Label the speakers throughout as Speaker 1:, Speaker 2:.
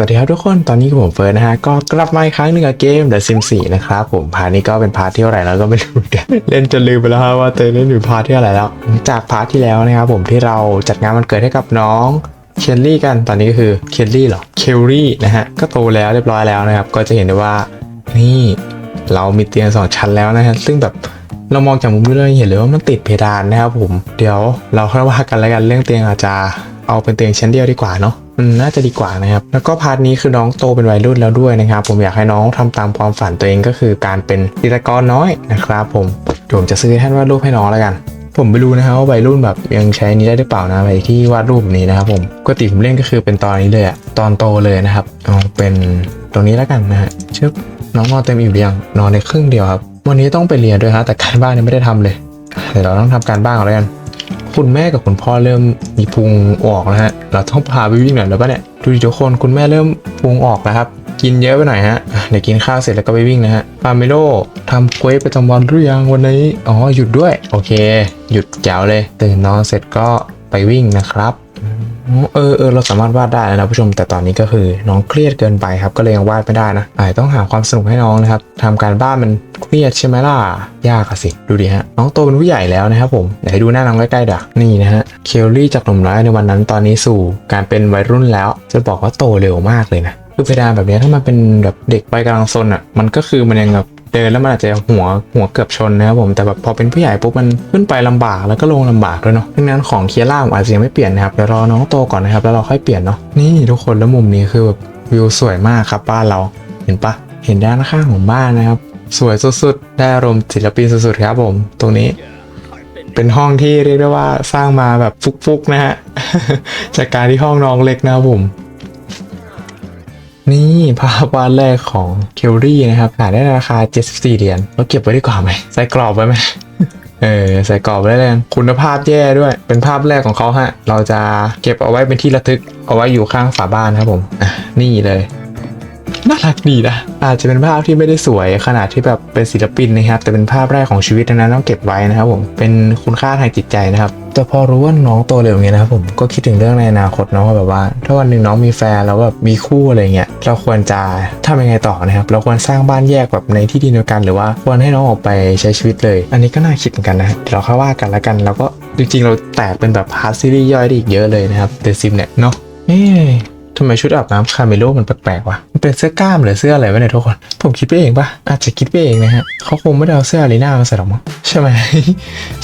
Speaker 1: สวัสดีครับทุกคนตอนนี้ผมเฟิร์สนะฮะก็กลับมาอีกครั้งหนึ่งกับเกม The Sims 4 นะครับผมพาร์ทนี้ก็เป็นพาร์ทที่เท่าไหร่แล้วก็ไม่รู้กันเล่นจนลืมไปแล้วว่าเตยเล่นอยู่พาร์ทที่เท่าไหร่แล้ว จากพาร์ทที่แล้วนะครับผมที่เราจัดงานวันเกิดให้กับน้องเคลลี่กันตอนนี้ก็คือเคลลี่เหรอเคลลี่นะฮะก็โตแล้วเรียบร้อยแล้วนะครับก็จะเห็นได้ว่านี่เรามีเตียงสองชั้นแล้วนะฮะซึ่งแบบเรามองจากมุมนี้เราเห็นเลยว่ามันติดเพดานนะครับผมเดี๋ยวเราค่อยว่ากันแล้วกันเรื่องเตียงอาจจะเอาเป็นเตียงชั้นเดียวดีกว่าเนาะ มันน่าจะดีกว่านะครับ แล้วก็พาร์ทนี้คือน้องโตเป็นวัยรุ่นแล้วด้วยนะครับ ผมอยากให้น้องทำตามความฝันตัวเองก็คือการเป็นจิตรกรน้อยนะครับ ผมเดี๋ยวผมจะซื้อแท่นวาดรูปให้น้องแล้วกัน ผมไม่รู้นะครับว่าวัยรุ่นแบบยังใช้นี้ได้หรือเปล่านะไปที่วาดรูปนี้นะครับ ผมปกติผมเล่นก็คือเป็นตอนนี้เลยอะตอนโตเลยนะครับเอาเป็นตรงนี้แล้วกันนะฮะชึบน้องนอนเต็มอิ่มหรือยังนอนในครึ่งเดียวครับ วันนี้ต้องไปเรียนด้วยฮะแต่การบ้านยังไม่ได้ทำเลยเดี๋ยวเราต้องทำการบ้านก่อนแล้วกัน คุณแม่กับคุณพ่อเริ่มมีพุงออกนะฮะ เราต้องพาไปวิ่งหน่อยแล้วปะเนี่ย ดูดิทุกคนคุณแม่เริ่มพุงออกแล้วครับ กินเยอะไปหน่อยฮะ เดี๋ยวกินข้าวเสร็จแล้วก็ไปวิ่งนะฮะปาเมโลทำเควสประจำวันหรือยังวันนี้ อ๋อหยุดด้วย โอเค หยุดแจ๋วเลย ตื่นนอนเสร็จก็ไปวิ่งนะครับ เออเออเราสามารถวาดได้นะผู้ชม แต่ตอนนี้ก็คือน้องเครียดเกินไปครับ ก็เลยยังวาดไม่ได้นะอาจต้องหาความสนุกให้น้องนะครับทำการบ้านมันเครียดใช่ไหมล่ะ ยากสิ ดูดิฮะ น้องโตเป็นผู้ใหญ่แล้วนะครับผมเดี๋ยวให้ดูหน้าน้องใกล้ๆดักนี่นะฮะ เคลลี่จากหนุ่มน้อยในวันนั้นตอนนี้สู่การเป็นวัยรุ่นแล้ว จะบอกว่าโตเร็วมากเลยนะคือเพดานแบบนี้ถ้ามันเป็นแบบเด็กวัยกำลังซนอะ มันก็คือมันยังแบบ เดินแล้วมันอาจจะหัวหัวเกือบชนนะครับผมแต่แบบพอเป็นผู้ใหญ่ปุ๊บมันขึ้นไปลำบากแล้วก็ลงลำบากด้วยเนาะดังนั้นของเคียร่าผมอาจจะยังไม่เปลี่ยนนะครับเดี๋ยวรอน้องโตก่อนนะครับแล้วเราค่อยเปลี่ยนเนาะนี่ทุกคนแล้วมุมนี้คือแบบวิวสวยมากครับบ้านเราเห็นปะเห็นด้านข้างของบ้านนะครับ สวยสุดๆได้อารมณ์ศิลปินสุดๆครับผม ตรงนี้เป็นห้องที่เรียกได้ว่าสร้างมาแบบฟุกๆนะฮะจากการที่ห้องน้องเล็กนะครับผม นี่ภาพวาดแรกของเคลรี่นะครับขายได้ราคา 74 เหรียญเราเก็บไว้ดีกว่าไหมใส่กรอบไว้ไหมเออใส่กรอบไว้เลยกันคุณภาพแย่ด้วย เป็นภาพแรกของเขาฮะ เราจะเก็บเอาไว้เป็นที่ระทึก เอาไว้อยู่ข้างฝาบ้านครับผม อะ นี่เลย น่ารักดีนะ อาจจะเป็นภาพที่ไม่ได้สวยขนาดที่แบบเป็นศิลปินนะครับ แต่เป็นภาพแรกของชีวิตดังนั้นต้องเก็บไว้นะครับผมเป็นคุณค่าทางจิตใจนะครับแต่พอรู้ว่าน้องโตเร็วอย่างเงี้ยนะครับผมก็คิดถึงเรื่องในอนาคตเนาะว่าแบบว่า ถ้าวันหนึ่งน้องมีแฟนแล้วแบบมีคู่อะไรเงี้ยเราควรจะทำยังไงต่อนะครับ เราควรสร้างบ้านแยกแบบในที่ดินเดียวกัน หรือว่าควรให้น้องออกไปใช้ชีวิตเลย อันนี้ก็น่าคิดเหมือนกันนะเดี๋ยวเราค่อยว่ากันแล้วกันแล้วก็จริงๆ เราแตกเป็นแบบพาร์ทซีรีส์ย่อยได้อีกเยอะเลยนะครับเดซิมเนี่ยเนาะเอ๊ะทำไมชุดอาบน้ำคาเมโลมันแปลกๆวะ เป็นเสื้อกล้ามหรือเสื้ออะไรวะเนี่ยทุกคน ผมคิดไปเองปะอาจจะคิดไปเองนะฮะเขาคงไม่ได้เอาเสื้ออารีนามาใส่หรอกมั้งใช่ไหม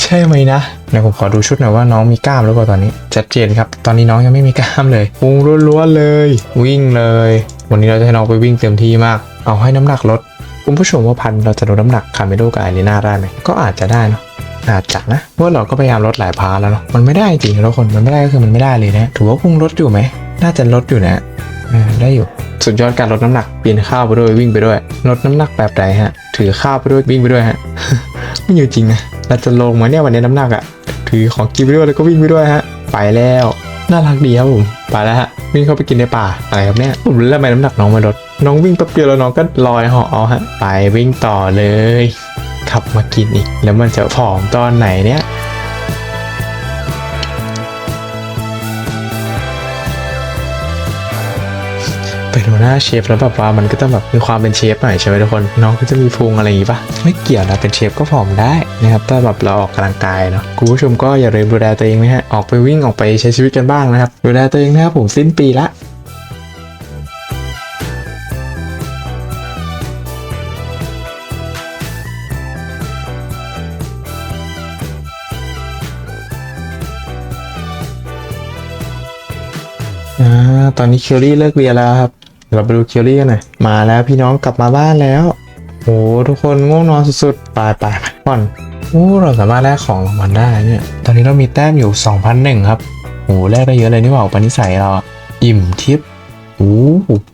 Speaker 1: ใช่ไหมนะเดี๋ยวผมขอดูชุดหน่อยว่าน้องมีกล้ามหรือเปล่าตอนนี้ชัดเจนครับ ตอนนี้น้องยังไม่มีกล้ามเลยพุงล้วนๆเลย วิ่งเลย วันนี้เราจะให้น้องไปวิ่งเต็มที่มาก เอาให้น้ำหนักลดคุณผู้ชมว่าพันเราจะลดน้ำหนักคาเมโลกับอารีนาได้ไหมก็อาจจะได้เนอะอาจจะนะเพราะว่าเราก็พยายามลดหลายพาร์ทแล้วเนาะมันไม่ได้จริงๆทุกคนมันไม่ได้ก็คือมันไม่ได้เลยนะถือว่าคงลดอยู่ไหมน่าจะลดอยู่นะเออ ได้อยู่ สุดยอดการลดน้ำหนักปีนข้าวไปด้วยวิ่งไปด้วย ลดน้ำหนักแบบใดฮะ ถือข้าวไปด้วยวิ่งไปด้วยฮะ ไม่อยู่จริงนะเราจะลงมาเนี่ยวันนี้น้ำหนักอะถือของกินไปด้วยแล้วก็วิ่งไปด้วยฮะ ไปแล้วน่ารักดีครับผมไปแล้วฮะวิ่งเข้าไปกินในป่าอะไรครับเนี่ยผมรู้แล้วทำไมน้ำหนักน้องม่ลดน้องวิ่งแป๊บเดียวแล้วน้องก็ลอยหาะเอาฮะ ไปวิ่งต่อเลย ขับมากินอีก แล้วมันจะผอมตอนไหนเนี่ย เป็นหัวหน้าเชฟแล้วแบบว่ามันก็ต้องแบบมีความเป็นเชฟหน่อยใช่ไหมทุกคนน้องก็จะมีพุงอะไรอย่างงี้ปะไม่เกี่ยวนะเป็นเชฟก็ผอมได้นะครับถ้าแบบเราออกกำลังกายเนาะคุณผู้ชมก็อย่าลืมดูแลตัวเองนะฮะออกไปวิ่งออกไปใช้ชีวิตกันบ้างนะครับดูแลตัวเองนะครับผมสิ้นปีละตอนนี้เคียวรี่เลิกเรียนแล้วครับ เราไปดูเคียวรี่กันหน่อย มาแล้วพี่น้องกลับมาบ้านแล้ว โอ้ทุกคนง่วงนอนสุดๆ ไปไปก่อนโอ้เราสามารถแลกของรางวัลได้เนี่ย ตอนนี้เรามีแต้มอยู่ 2,001 ครับโอ้แลกได้เยอะเลยนี่หว่าปนิสัยเราอิ่มทิพย์โอ้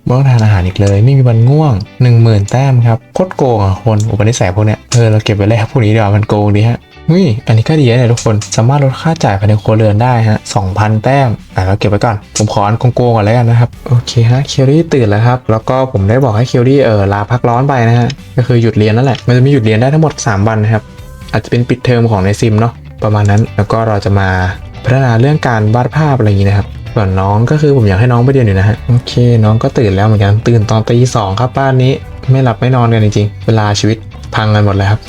Speaker 1: ไม่ต้องทานอาหารอีกเลย ไม่มีวันง่วง 10,000 แต้มครับโคตรโกงอะคนอุปนิสัยพวกเนี้ยเออเราเก็บไว้แลกพวกนี้ดีกว่ามันโกงดีฮะ อุ้ย อันนี้ก็ดีนะเนี่ยทุกคน สามารถลดค่าจ่ายภายในครัวเรือนได้ฮะ2,000 แต้ม อะเราเก็บไว้ก่อน ผมขออันโกงๆก่อนแล้วกันนะครับ โอเคฮะ เคียรี่ตื่นแล้วครับ แล้วก็ผมได้บอกให้เคียรี่เออลาพักร้อนไปนะฮะ ก็คือหยุดเรียนนั่นแหละ มันจะมีหยุดเรียนได้ทั้งหมด 3 วันนะครับ อาจจะเป็นปิดเทอมของในซิมเนาะ ประมาณนั้น แล้วก็เราจะมาพัฒนาเรื่องการวาดภาพอะไรอย่างนี้นะครับส่วนน้องก็คือผมอยากให้น้องไปเรียนอยู่นะฮะ โอเค น้องก็ตื่นแล้วเหมือนกัน ตื่นตอนตีสองครับบ้านนี้ ไม่หลับไม่นอนกันจริงๆ เวลาชีวิตพังกันหมดเลยครับ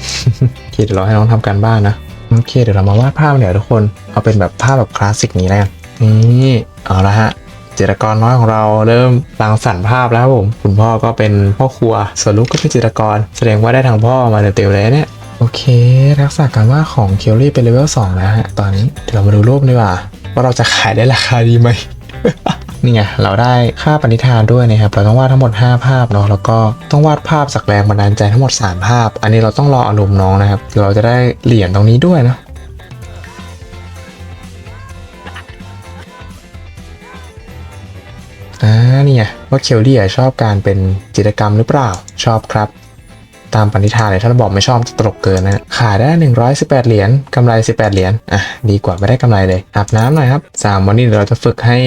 Speaker 1: เดี๋ยวเราให้น้องทำการบ้านนะโอเคเดี๋ยวเรามาวาดภาพเดี๋ยวทุกคนเอาเป็นแบบภาพแบบคลาสสิกนี้แล้วกันนี่เอาละฮะจิตรกรน้อยของเราเริ่มรังสรรค์ภาพแล้วผมคุณพ่อก็เป็นพ่อครัวส่วนลูกก็เป็นจิตรกร แสดงว่าได้ทางพ่อมาเต็มๆเลยเนี่ยโอเคทักษะการวาดของเคียวรี่เป็นเลเวล2แล้วฮะตอนนี้เดี๋ยวเรามาดูรูปดีกว่า ว่าเราจะขายได้ราคาดีไหม นี่ไงเราได้ค่าปณิธานด้วยนะครับเราต้องวาดทั้งหมด 5 ภาพเนาะแล้วก็ต้องวาดภาพจากแรงบันดาลใจทั้งหมด 3 ภาพ อันนี้เราต้องรออารมณ์น้องนะครับเราจะได้เหรียญตรงนี้ด้วยนะอ่านี่ไงว่าเคียวรี่อะชอบการเป็นจิตรกรรมหรือเปล่าชอบครับตามปณิธานเลยถ้าเราบอกไม่ชอบจะตลกเกินนะขายได้ 118 เหรียญกำไร 18 เหรียญอะดีกว่าไม่ได้กำไรเลยอาบน้ำหน่อยครับ 3 วันนี้เดี๋ยวเราจะฝึกให้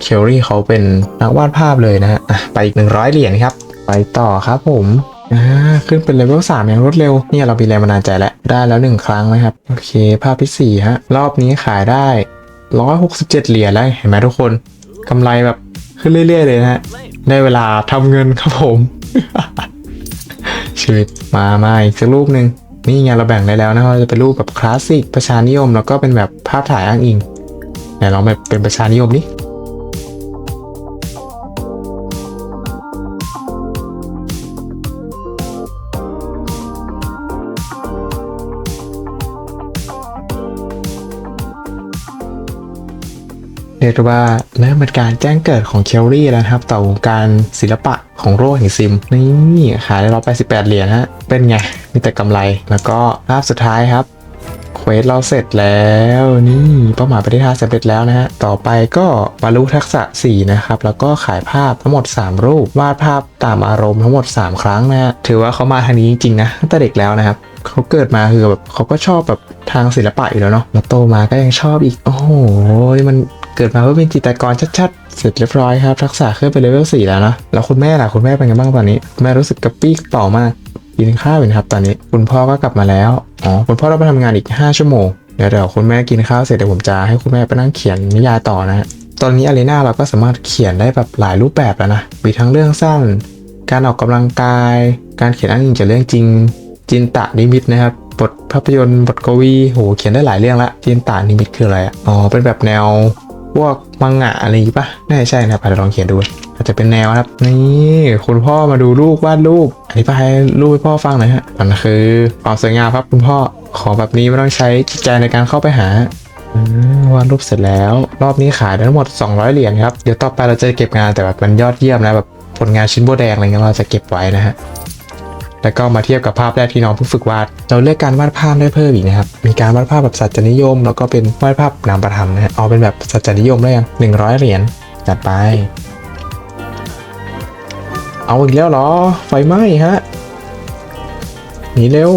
Speaker 1: เคียวรี่เขาเป็นนักวาดภาพเลยนะฮะไปอีก 100 เหรียญครับ ไปต่อครับผมอ่าขึ้นเป็นเลเวล3อย่างรวดเร็ว เนี่ยเรามีแรงบันดาลใจแล้ว ได้แล้ว1ครั้งนะครับ โอเค ภาพที่สี่ฮะ รอบนี้ขายได้167เหรียญแล้ว เห็นไหมทุกคน กำไรแบบขึ้นเรื่อย ๆ เลยนะฮะ ได้เวลาทำเงินครับผม ชีวิตมามาอีกสักรูปหนึ่งนี่ไงเราแบ่งได้แล้วนะว่าจะเป็นรูปแบบคลาสสิกประชานิยม แล้วก็เป็นแบบภาพถ่ายอ้างอิงไหนลองแบบเป็นประชานิยมนี่ รียกว่าเริ่มเป็นการแจ้งเกิดของเคียวรี่แล้วครับ ต่อวงการศิลปะของโลกแห่งซิม นี่ขายได้ร้อยแปดสิบแปดเหรียญฮะ เป็นไง มีแต่กำไร แล้วก็ภาพสุดท้ายครับเควสเราเสร็จแล้วนี่เป้าหมายปฏิทานสำเร็จแล้วนะฮะ ต่อไปก็บรรลุทักษะ 4 นะครับ แล้วก็ขายภาพทั้งหมด 3 รูป วาดภาพตามอารมณ์ทั้งหมด 3 ครั้งนะฮะ ถือว่าเขามาทางนี้จริงๆนะตั้งแต่เด็กแล้วนะครับเขาเกิดมาคือแบบเขาก็ชอบแบบทางศิลปะอยู่แล้วเนาะแล้วโตมาก็ยังชอบอีก โอ้โห มัน เกิดมาเพื่อเป็นจิตรกรชัดๆ เสร็จเรียบร้อยครับ ทักษะขึ้นไปเลเวล4แล้วนะแล้วคุณแม่ล่ะคุณแม่เป็นไงบ้างตอนนี้แม่รู้สึกกระปี้กระเป๋ามากกินข้าวอยู่นะครับตอนนี้คุณพ่อก็กลับมาแล้วอ๋อคุณพ่อต้องไปทำงานอีก 5 ชั่วโมงเดี๋ยวเดี๋ยวคุณแม่กินข้าวเสร็จเดี๋ยวผมจะให้คุณแม่ไปนั่งเขียนนิยายต่อนะฮะตอนนี้อารีนาเราก็สามารถเขียนได้แบบหลายรูปแบบแล้วนะมีทั้งเรื่องสั้น การออกกำลังกาย การเขียนอ้างอิงจากเรื่องจริง จินตะนิมิตนะครับบทภาพยนตร์บทกวีโหเขียนได้หลายเรื่องละจินตะนิมิตคืออะไรอ๋อเป็นแบบแนว พวกมังงะอะไรอย่างงี้ปะน่าจะใช่นะครับอาจจะลองเขียนดูอาจจะเป็นแนวนะครับ นี่คุณพ่อมาดูลูกวาดรูปอธิบายให้ลูกให้พ่อฟังหน่อยฮะมันคือความสวยงามครับคุณพ่อขอแบบนี้ไม่ต้องใช้จิตใจในการเข้าไปหาวาดรูปเสร็จแล้ว รอบนี้ขายทั้งหมด 200 เหรียญครับ เดี๋ยวต่อไปเราจะเก็บงานแต่แบบมันยอดเยี่ยมนะแบบผลงานชิ้นโบแดงอะไรเงี้ยเราจะเก็บไว้นะฮะ แล้วก็มาเทียบกับภาพแรกที่น้องเพิ่งฝึกวาด เราเลือกการวาดภาพได้เพิ่มอีกนะครับ มีการวาดภาพแบบสัจจนิยม แล้วก็เป็นวาดภาพนามประธรรมนะฮะ เอาเป็นแบบสัจจนิยมได้ยังหนึ่งร้อยเหรียญจัดไป เอาอีกแล้วเหรอ ไฟไหม้ฮะ หนีเร็ว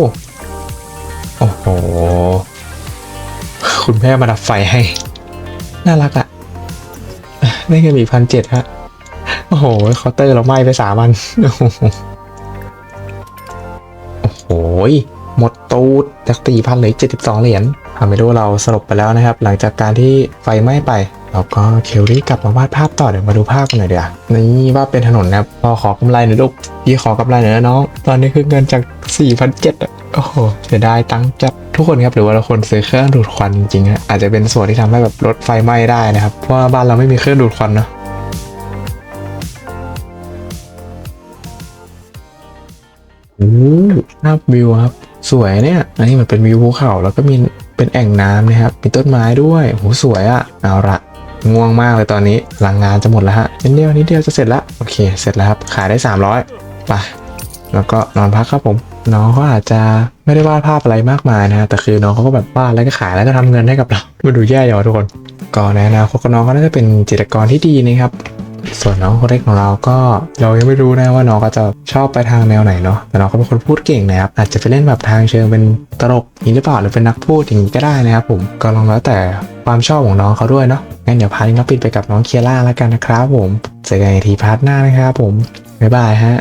Speaker 1: โอ้โห คุณแม่มาดับไฟให้ น่ารักอะได้เงินอีกพันเจ็ดฮะ โอ้โหเคาน์เตอร์เราไหม้ไปสามอันโอ้โหโอ้โห ยหมดตูดจากตีพันเหลือเจ็ดสิบสองเหรียญทำให้รู้เราสลบไปแล้วนะครับ หลังจากการที่ไฟไหม้ไปเราก็เคลลี่กลับมาวาดภาพต่อเดี๋ยวมาดูภาพกันหน่อยเดี๋ยวนี่ว่าดเป็นถนนนะครับพอขอกำไรหน่อยลูกพี่ขอกำไรหน่อยนะน้อง ตอนนี้คือเงินจาก4 0 0 7อะโอ้โหเสียดายตังค์จัดทุกคนครับหรือว่าเราควรซื้อเครื่องดูดควันจริงๆฮะอาจจะเป็นส่วนที่ทำให้แบบลดไฟไหม้ได้นะครับเพราะบ้านเราไม่มีเครื่องดูดควันเนาะ โอ้ภาพวิวครับ สวยเนี่ยอันนี้มันเป็นวิวภูเขาแล้วก็มีเป็นแอ่งน้ำนะครับมีต้นไม้ด้วยโหสวยอะ่ะเอาละง่วงมากเลยตอนนี้หลังงานจะหมดแล้วฮะนิดเดียวนิดเดียวจะเสร็จละโอเค เสร็จแล้วครับขายได้ 300ไปแล้วก็นอนพักครับผมน้องเขาอาจจะไม่ได้วาดภาพอะไรมากมายนะแต่คือน้องเขาก็แบบวาดแล้วก็ขายแล้วก็ทำเงินให้กับเรามาดูแย่อย่างวะทุกคน ก็ในอนาคตก็น้องเขาน่าจะเป็นจิตรกรที่ดีนะครับ ส่วนน้องคนเล็กของเราก็เรายังไม่รู้นะว่าน้องก็จะชอบไปทางแนวไหนเนาะแต่น้องก็เป็นคนพูดเก่งนะครับอาจจะไปเล่นแบบทางเชิงเป็นตลกนี้หรือเปล่าหรือเป็นนักพูดอย่างนี้ก็ได้นะครับผมก็ลองแล้วแต่ความชอบของน้องเขาด้วยเนาะงั้นเดี๋ยวพาร์ทนี้เราปิดไปกับน้องเคียร่าแล้วกันนะครับผมเจอกันอีกทีพาร์ทหน้านะครับผมบ๊ายบายฮะ